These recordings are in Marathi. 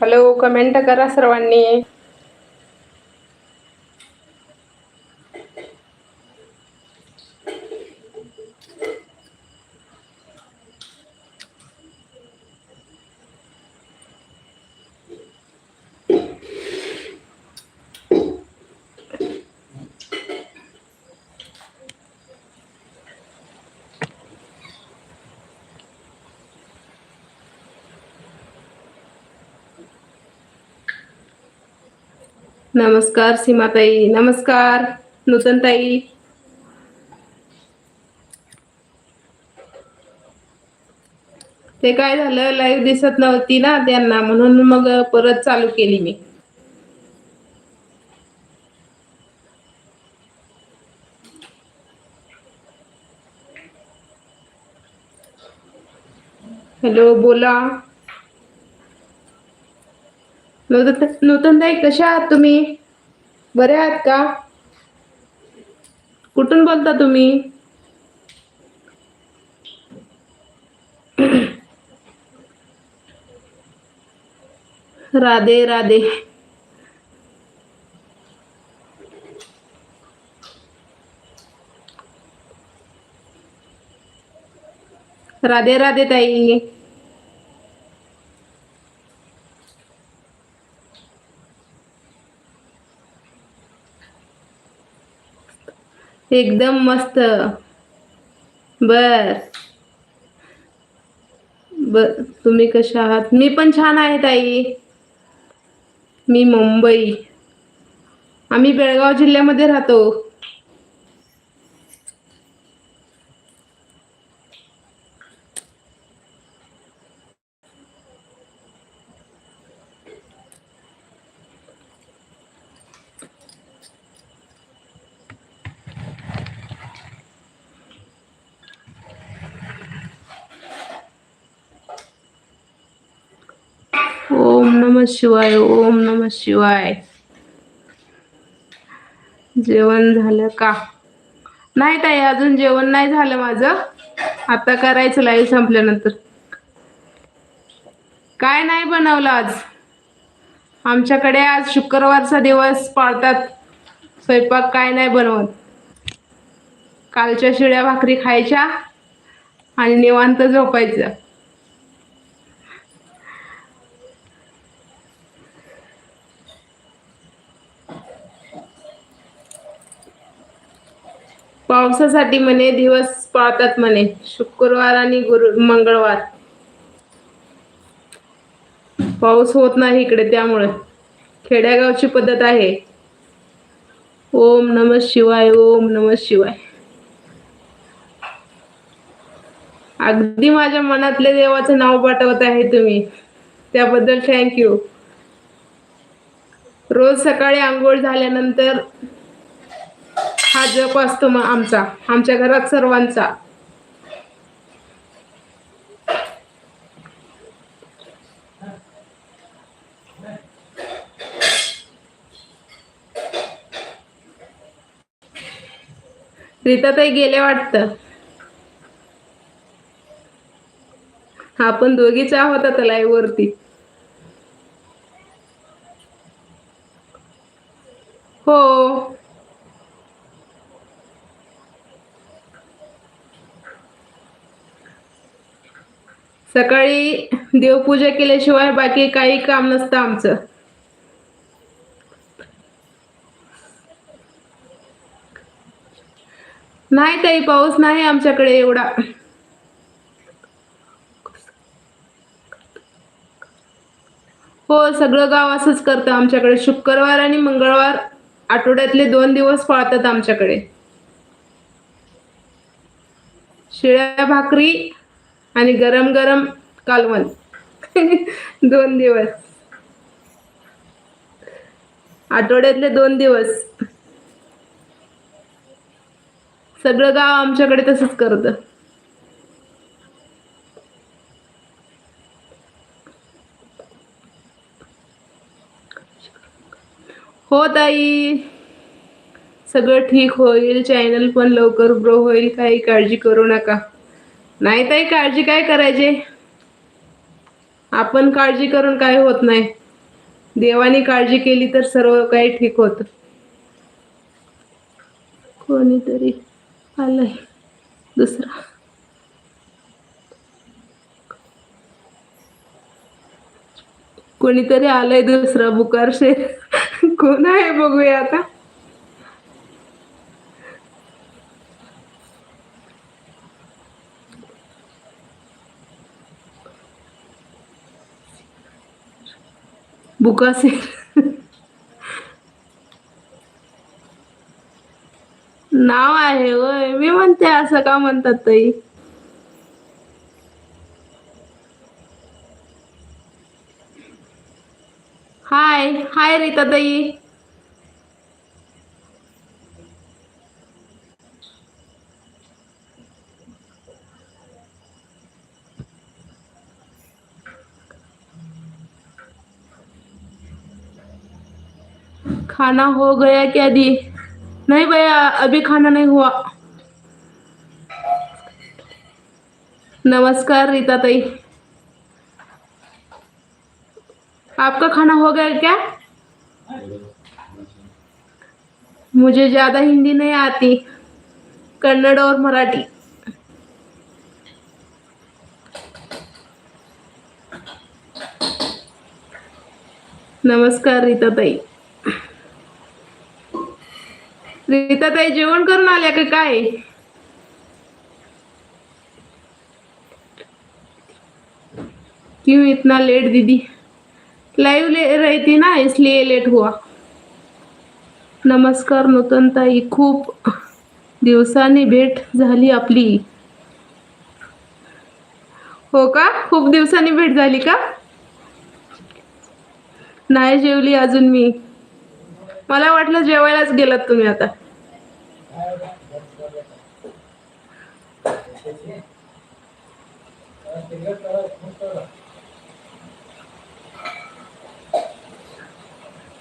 हॅलो कमेंट करा सर्वांनी. नमस्कार सीमाताई. नमस्कार नूतनताई. ते काय झालं लाईव्ह दिसत नव्हती ना त्यांना म्हणून मग परत चालू केली मी. हॅलो बोला. नूतनताई कशा आहात तुम्ही? बरे आहात का? कुठून बोलता तुम्ही? राधे राधे. राधे राधे ताई. एकदम मस्त. बर. बर तुम्ही कशा आहात? मी पण छान आहे ताई. मी मुंबई. आम्ही बेळगाव जिल्ह्यामध्ये राहतो ओम नम शिवाय ओम नम शिवाय. जेवण झालं का? नाही ताई अजून जेवण नाही झालं माझं. आता करायचं लाईव्ह संपल्यानंतर. काय नाही बनवलं आज. आमच्याकडे आज शुक्रवारचा दिवस पाळतात. स्वयंपाक काय नाही बनवत. कालच्या शिळ्या भाकरी खायच्या आणि निवांत झोपायचं. पावसासाठी म्हणे दिवस पाळतात म्हणे. शुक्रवार आणि गुरु मंगळवार. पाऊस होत नाही इकडे त्यामुळे. खेड्यागावची पद्धत आहे. ओम नम शिवाय ओम नम शिवाय. अगदी माझ्या मनातले देवाचं नाव पाठवत आहे तुम्ही. त्याबद्दल थँक्यू रोज सकाळी आंघोळ झाल्यानंतर हा जप असतो मग आमचा आमच्या घरात सर्वांचा. रीताताई गेले वाटतं. आपण दोघीच आहोत आता लाईव्ह वरती. हो. सकाळी देवपूजा केल्याशिवाय बाकी काही काम नसतं आमचं. नाही ताई पाऊस नाही आमच्याकडे एवढा. हो सगळं गाव असंच करतं आमच्याकडे. शुक्रवार आणि मंगळवार आठवड्यातले दोन दिवस पाळतात आमच्याकडे. शिळ्या भाकरी आणि गरम गरम कालवण. दोन दिवस. आठवड्यातले दोन दिवस. सगळं गाव आमच्याकडे तसंच करतं. हो ताई. सगळं ठीक होईल. चॅनल पण लवकर ग्रो होईल. काही काळजी करू नका. नाही ताई काळजी काय करायचे? आपण काळजी करून काय होत नाही. देवाने काळजी केली तर सर्व काही ठीक होत. कोणीतरी आलंय दुसरा. कोणीतरी आलंय दुसरं. बुकार शेर कोण आहे बघूया आता. बुका नाव आहे होय. मी म्हणते असं का म्हणतात ताई? हाय हाय रीता ताई. खाना हो गया क्या दी? नहीं भैया, अभी खाना नहीं हुआ। नमस्कार रीता तई। आपका खाना हो गया क्या? मुझे ज़्यादा हिंदी नहीं आती। कन्नड़ और मराठी। नमस्कार रीता ताई। रीता ताई जेवण करून आल्या का काय? क्यों इतना लेट दीदी? लाइव ले रही ना इसलिए लेट हुआ. नमस्कार नूतन ताई खूप दिवसांनी भेट झाली आपली. हो का? खूप दिवसांनी भेट झाली का? नाही जेवली अजून मी. मला वाटलं जेवायलाच गेलात तुम्ही आता.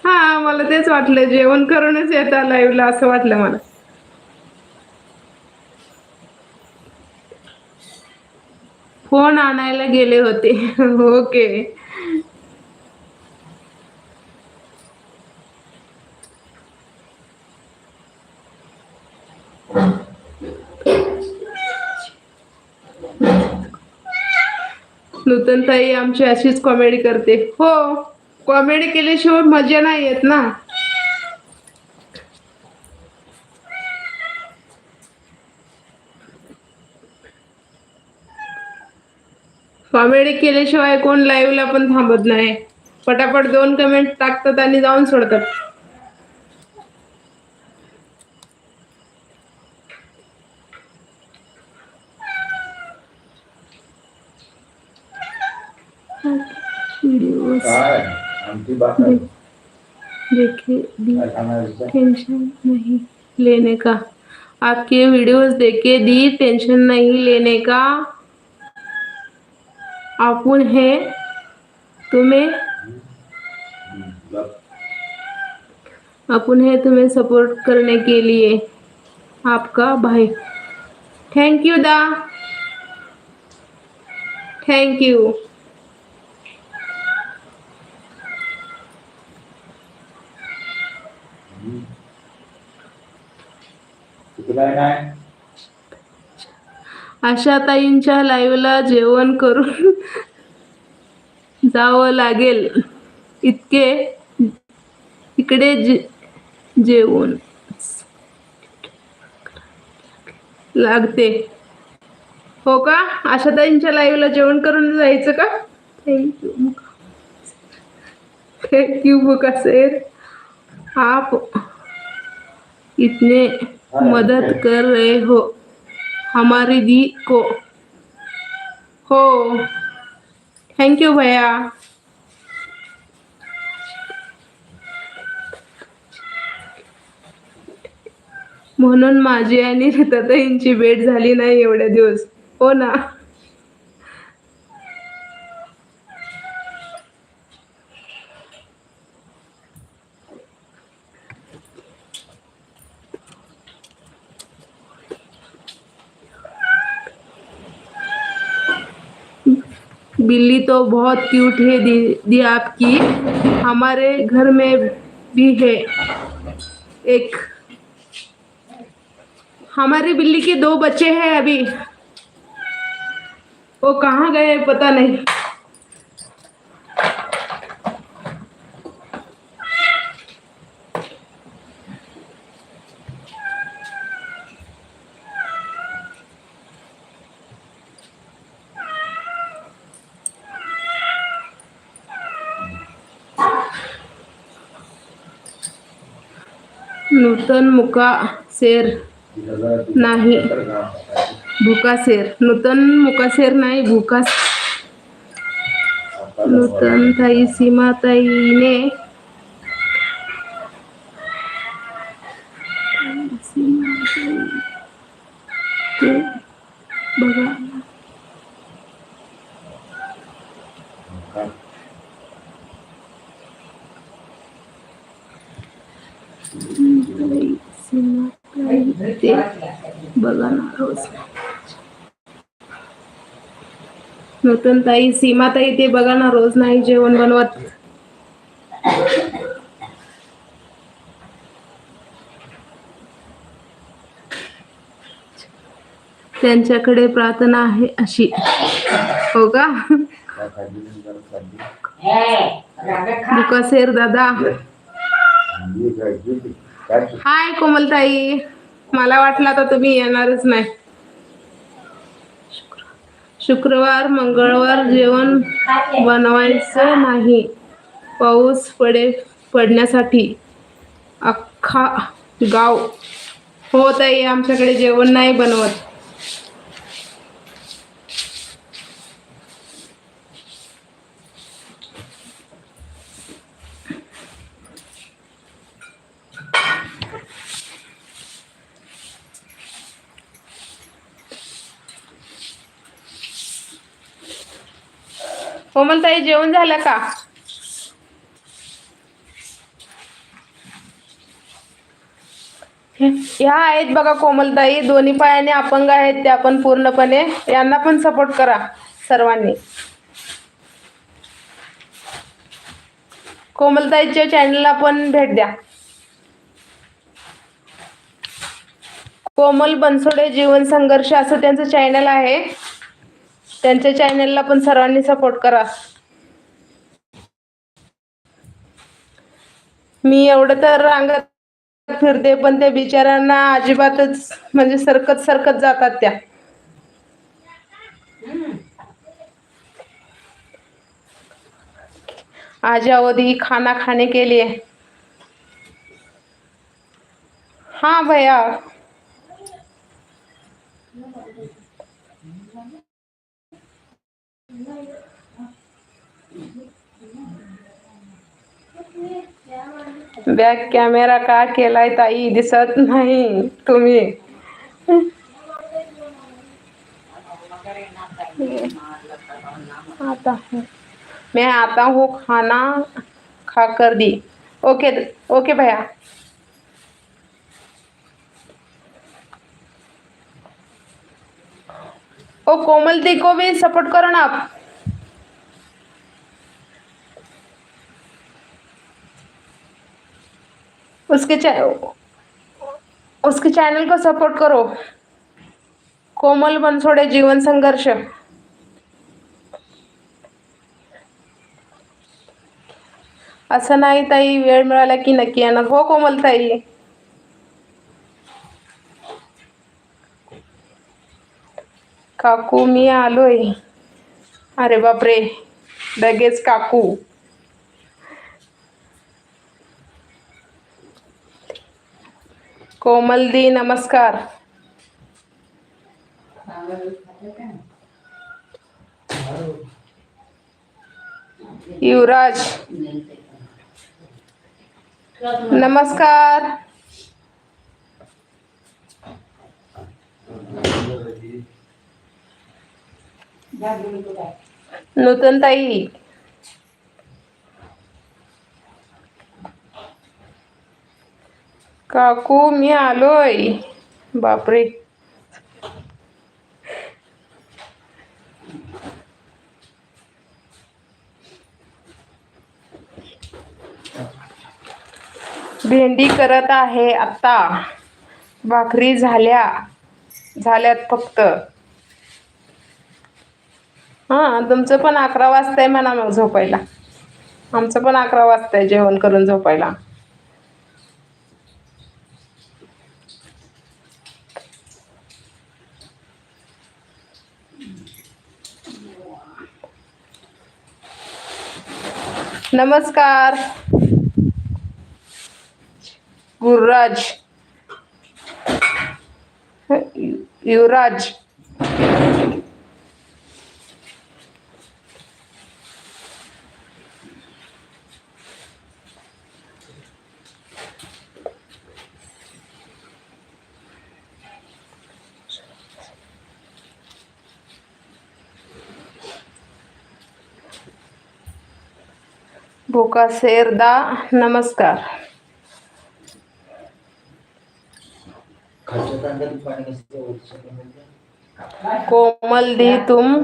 हा मला तेच वाटलं जेवण करूनच येता लाईव्हला असं वाटलं मला. फोन आणायला गेले होते. ओके नूतन ताई आमची अशीच कॉमेडी करते. हो कॉमेडी केल्याशिवाय मजा नाही येत ना. कॉमेडी केल्याशिवाय कोण लाईव्हला पण थांबत नाही. पटापट दोन कमेंट टाकतात आणि जाऊन सोडतात. आमची बात आहे. देखे दी टेंशन नहीं लेने का। आपके वीडियोस देखे दी टेंशन नहीं लेने का। आपण है तुम्हें. अपन है तुम्हें सपोर्ट करने के लिए। आपका भाई। थैंक यू दा। थैंक यू काय? काय आशाताईंच्या लाईव्हला जेवण करून जावं लागेल. इतके इकडे जे जेवण लागते. हो का? आशाताईंच्या लाईव्हला जेवण करून जायचं का? थँक्यू थँक्यू बुका सर आप इतने मदद कर रहे हो। हमारी दी को। हो। थैंक यू भैया। म्हणून माझी आणि रिताताईंची भेट झाली नाही एवढ्या दिवस. हो ना? बिल्ली तो बहुत क्यूट है दी, दी आपकी। हमारे घर में भी है एक। हमारे बिल्ली के दो बच्चे हैं अभी। वो कहाँ गए पता नहीं। नूतन मुका शेर नाही. भुकासेर शेर नूतन मुका शेर नाही भुका नूतन थाई सीमाताईने ते बघा काय? ताई सीमाताई ते बघा ना रोज नूतन ताई सीमाताई ते बघा ना रोज नाही जेवण बनवत. त्यांच्याकडे प्रार्थना आहे अशी. हो का? दुकासेर दादा. हाय कोमलताई. मला वाटलं आता तुम्ही येणारच नाही. शुक्रवार मंगळवार जेवण बनवायचं नाही. पाऊस पडे पडण्यासाठी अख्खा गाव हो ताई आमच्याकडे जेवण नाही बनवत. कोमलताई जेवण झालं का? ह्या आहेत बघा कोमलताई दोन्ही पायाने अपंग आहेत त्या पण पूर्णपणे. यांना पण सपोर्ट करा सर्वांनी. कोमलताईच्या चॅनलला पण भेट द्या. कोमल बनसोडे जीवन संघर्ष असं त्यांचं चॅनल आहे. त्यांच्या चॅनलला पण सर्वांनी सपोर्ट करा. मी एवढं तर रांगत फिरते पण त्या बिचाऱ्यांना अजिबातच म्हणजे सरकत सरकत जातात त्या. आज अवधी खाना खाने के लिए. हाँ भैया. बॅक कॅमेरा का केलाय ताई, दिसत नाही तुम्ही। आता मैं आता हूँ खाना खा कर दी। ओके ओके भैया। ओ कोमल दी को भी सपोर्ट करो ना आप. उसके चै उसके चैनल को सपोर्ट करो. कोमल बनसोडे जीवन संघर्ष. असं नाही ताई वेळ मिळाला की नक्की येणार हो कोमल ताई. काकू मी आलोय. अरे बापरे लगेच काकू. कोमल दी नमस्कार. युवराज. नमस्कार. नूतन ताई काकू मी आलोय. बापरे. भेंडी करत आहे आत्ता भाकरी झाल्या. झाल्यात फक्त. हां तुमचं पण अकरा वाजताय म्हणा मग झोपायला. आमचं पण अकरा वाजताय जेवण करून झोपायला. नमस्कार. गुरुराज. युवराज. नमस्कार पाणी कसं वरच्या तांदळात? कोमल दी तुम।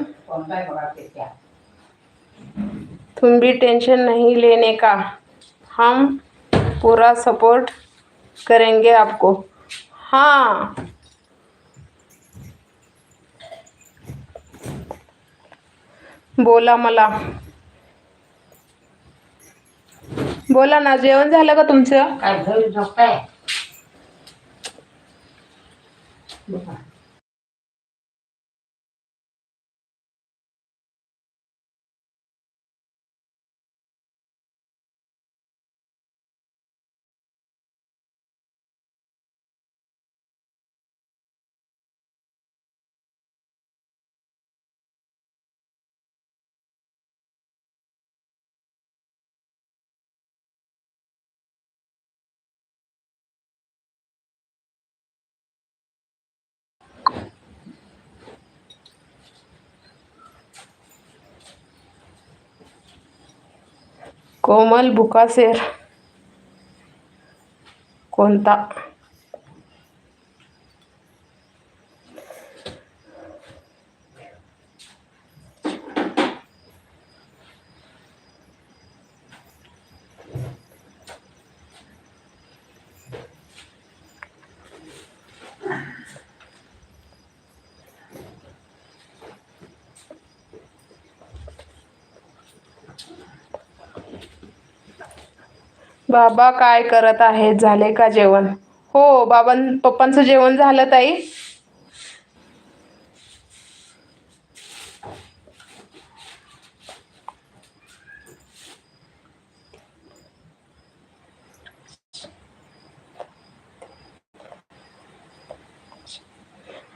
तुम भी टेंशन नहीं लेने का। हम पूरा सपोर्ट करेंगे आपको। हाँ। बोला मला। बोला ना जेवण झालं का तुमचं? काय झोपताय? कोमल बुकासेर कोणता? बाबा काय करत आहेत? झाले का जेवण? हो बाबां पप्पांचं जेवण झालं ताई.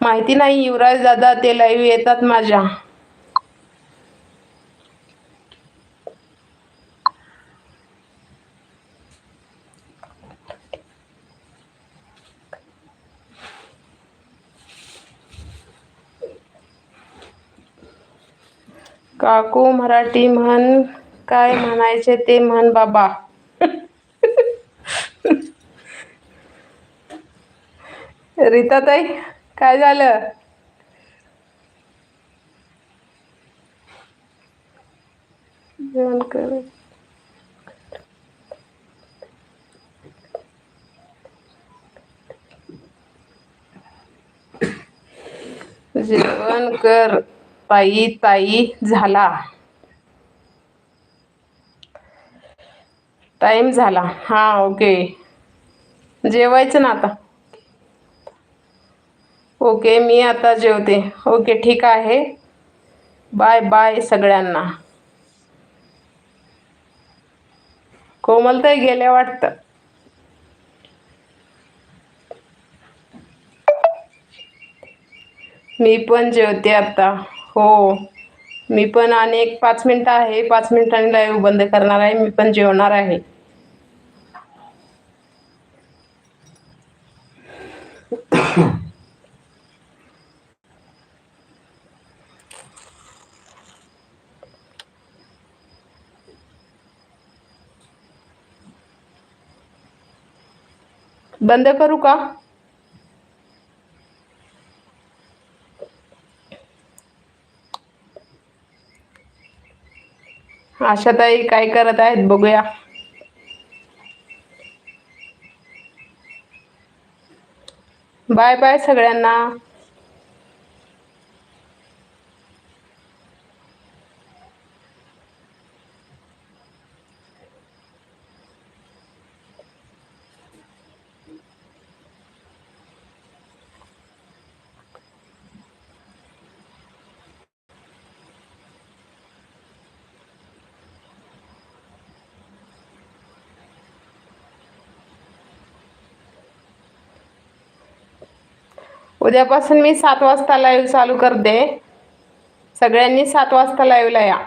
माहिती नाही युवराज दादा ते लाईव्ह येतात माझ्या. काकू मराठी म्हण काय म्हणायचे ते म्हण बाबा. रीताताई काय झालं? जेवण कर. जेवण कर. ताई ताई झाला. टाइम झाला. हा ओके जेवायचं ना आता? ओके मी आता जेवते. ओके ठीक आहे. बाय बाय सगळ्यांना. कोमलताई गेल्या वाटतं. मी पण जेवते आता. हो. मी पण आणि एक पाच मिनटं आहे. पाच मिनिटांनी लाईव्ह बंद करणार आहे. मी पण जेवणार आहे. बंद करू का? आशाताई काय करत आहेत बघूया. बाय बाय सगळ्यांना. उद्यापासून मी सात वाजता लाईव्ह चालू करते. सगळ्यांनी सात वाजता लाईव्हला या.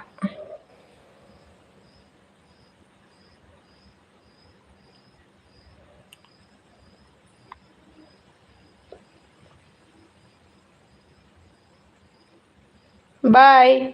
बाय